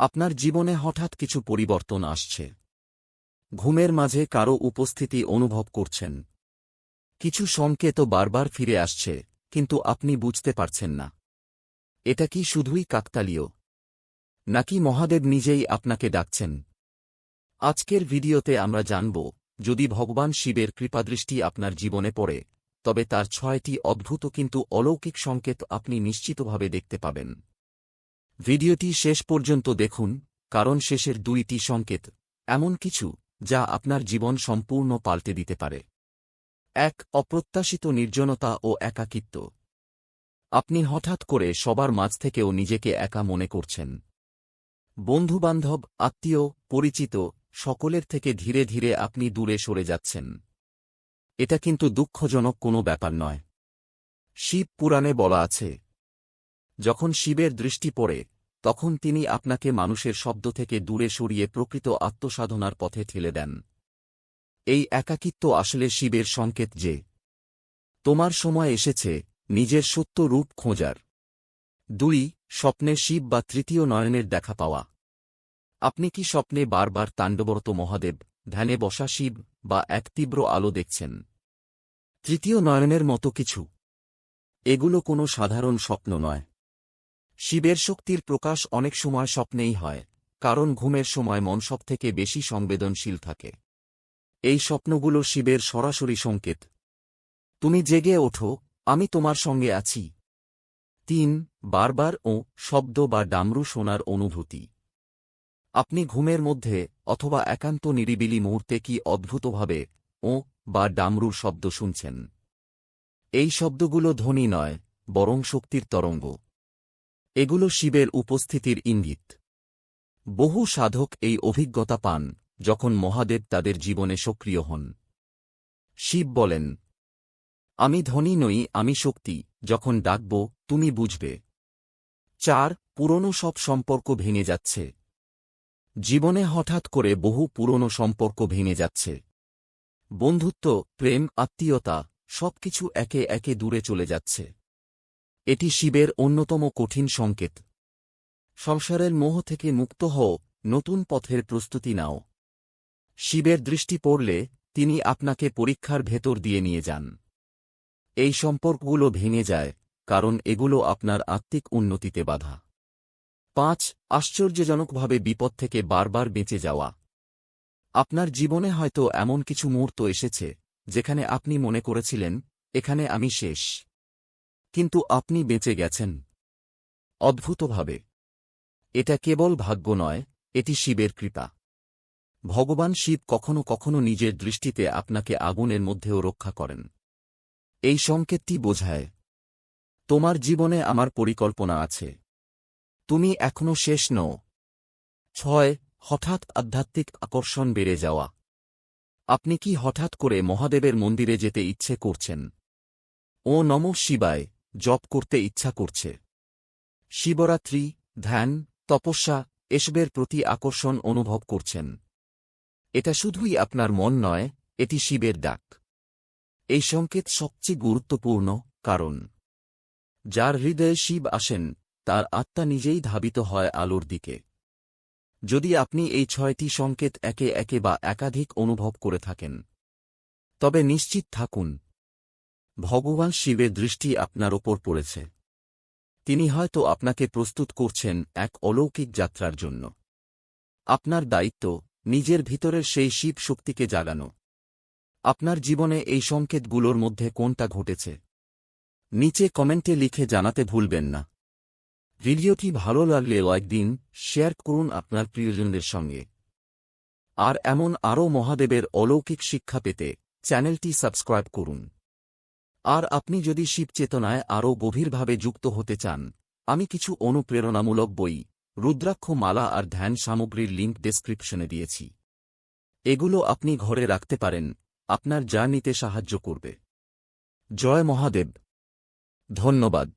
আপনার জীবনে হঠাৎ কিছু পরিবর্তন আসছে। ঘুমের মাঝে কারও উপস্থিতি অনুভব করছেন। কিছু সংকেত বারবার ফিরে আসছে, কিন্তু আপনি বুঝতে পারছেন না। এটা কি শুধুই কাকতালীয়? নাকি মহাদেব নিজেই আপনাকে ডাকছেন? আজকের ভিডিওতে আমরা জানব, যদি ভগবান শিবের কৃপাদৃষ্টি আপনার জীবনে পড়ে, তবে তার ছয়টি অদ্ভুত কিন্তু অলৌকিক সংকেত আপনি নিশ্চিতভাবে দেখতে পাবেন। ভিডিওটি শেষ পর্যন্ত দেখুন, কারণ শেষের দুইটি সংকেত, এমন কিছু, যা আপনার জীবন সম্পূর্ণ পাল্টে দিতে পারে। এক, অপ্রত্যাশিত নির্জনতা ও একাকিত্ব। আপনি হঠাৎ করে সবার মাঝ থেকেও নিজেকে একা মনে করছেন। বন্ধুবান্ধব, আত্মীয়, পরিচিত, সকলের থেকে ধীরে ধীরে আপনি দূরে সরে যাচ্ছেন। এটা কিন্তু দুঃখজনক কোনো ব্যাপার নয়। শিব পুরাণে বলা আছে যখন শিবের দৃষ্টি পড়ে, তখন তিনি আপনাকে মানুষের শব্দ থেকে দূরে সরিয়ে প্রকৃত আত্মসাধনার পথে ঠেলে দেন। এই একাকিত্ব আসলে শিবের সংকেত যে, তোমার সময় এসেছে, নিজের সত্য রূপ খোঁজার। দুই, স্বপ্নে শিব বা তৃতীয় নয়নের দেখা পাওয়া। আপনি কি স্বপ্নে বারবার তাণ্ডবরত মহাদেব, ধ্যানে বসা শিব বা এক তীব্র আলো দেখছেন? তৃতীয় নয়নের মতো কিছু। এগুলো কোনো সাধারণ স্বপ্ন নয়। শিবের শক্তির প্রকাশ অনেক সময় স্বপ্নেই হয়, কারণ ঘুমের সময় মন সব থেকে বেশি সংবেদনশীল থাকে। এই স্বপ্নগুলো শিবের সরাসরি সংকেত। তুমি জেগে ওঠো, আমি তোমার সঙ্গে আছি। তিন, বারবার ও শব্দ বা ডামরু শোনার অনুভূতি। আপনি ঘুমের মধ্যে অথবা একান্ত নিরিবিলি মুহূর্তে কি অদ্ভুতভাবে ও বা ডামরুর শব্দ শুনছেন? এই শব্দগুলো ধ্বনি নয়, বরং শক্তির তরঙ্গ। এগুলো শিবের উপস্থিতির ইঙ্গিত। বহু সাধক এই অভিজ্ঞতা পান, যখন মহাদেব তাদের জীবনে সক্রিয় হন। শিব বলেন, আমি ধনী নই, আমি শক্তি, যখন ডাকব, তুমি বুঝবে। চার, পুরনো সব সম্পর্ক ভেঙে যাচ্ছে। জীবনে হঠাৎ করে বহু পুরনো সম্পর্ক ভেঙে যাচ্ছে। বন্ধুত্ব, প্রেম, আত্মীয়তা, সবকিছু একে একে দূরে চলে যাচ্ছে। এটি শিবের অন্যতম কঠিন সংকেত। সংসারের মোহ থেকে মুক্ত হও, নতুন পথের প্রস্তুতি নাও। শিবের দৃষ্টি পড়লে, তিনি আপনাকে পরীক্ষার ভেতর দিয়ে নিয়ে যান। এই সম্পর্কগুলো ভেঙে যায়, কারণ এগুলো আপনার আত্মিক উন্নতিতে বাধা। পাঁচ, আশ্চর্যজনকভাবে বিপদ থেকে বারবার বেঁচে যাওয়া। আপনার জীবনে হয়তো এমন কিছু মুহূর্ত এসেছে, যেখানে আপনি মনে করেছিলেন, এখানে আমি শেষ। কিন্তু আপনি বেঁচে গেছেন। অদ্ভুতভাবে। এটা কেবল ভাগ্য নয়, এটি শিবের কৃপা। ভগবান শিব কখনো কখনো নিজের দৃষ্টিতে আপনাকে আগুনের মধ্যেও রক্ষা করেন। এই সংকেতটি বোঝায়, তোমার জীবনে আমার পরিকল্পনা আছে। তুমি এখনও শেষ নও। ছয়, হঠাৎ আধ্যাত্মিক আকর্ষণ বেড়ে যাওয়া। আপনি কি হঠাৎ করে মহাদেবের মন্দিরে যেতে ইচ্ছে করছেন? ও নম শিবায় জপ করতে ইচ্ছা করছে। শিবরাত্রি, ধ্যান, তপস্যা এসবের প্রতি আকর্ষণ অনুভব করছেন। এটা শুধুই আপনার মন নয়, এটি শিবের ডাক। এই সংকেত সবচেয়ে গুরুত্বপূর্ণ কারণ। যার হৃদয়ে শিব আসেন, তার আত্মা নিজেই ধাবিত হয় আলোর দিকে। যদি আপনি এই ছয়টি সংকেত একে একে বা একাধিক অনুভব করে থাকেন, তবে নিশ্চিত থাকুন ভগবান শিবের দৃষ্টি আপনার ওপর পড়েছে। তিনি হয়তো আপনাকে প্রস্তুত করছেন এক অলৌকিক যাত্রার জন্য। আপনার দায়িত্ব, নিজের ভিতরের সেই শিব শক্তিকে জাগানো। আপনার জীবনে এই সংকেতগুলোর মধ্যে কোনটা ঘটেছে? নিচে কমেন্টে লিখে জানাতে ভুলবেন না। ভিডিওটি ভালো লাগলে লাইক দিন, শেয়ার করুন আপনার প্রিয়জনদের সঙ্গে। আর এমন আরও মহাদেবের অলৌকিক শিক্ষা পেতে চ্যানেলটি সাবস্ক্রাইব করুন। আর আপনি যদি শিব চেতনায় আরও গভীরভাবে যুক্ত হতে চান, আমি কিছু অনুপ্রেরণামূলক বই রুদ্রাক্ষ মালা আর ধ্যান সামগ্রীর লিঙ্ক ডেসক্রিপশনে দিয়েছি। এগুলো আপনি ঘরে রাখতে পারেন, আপনার যা নিতে সাহায্য করবে। জয় মহাদেব। ধন্যবাদ।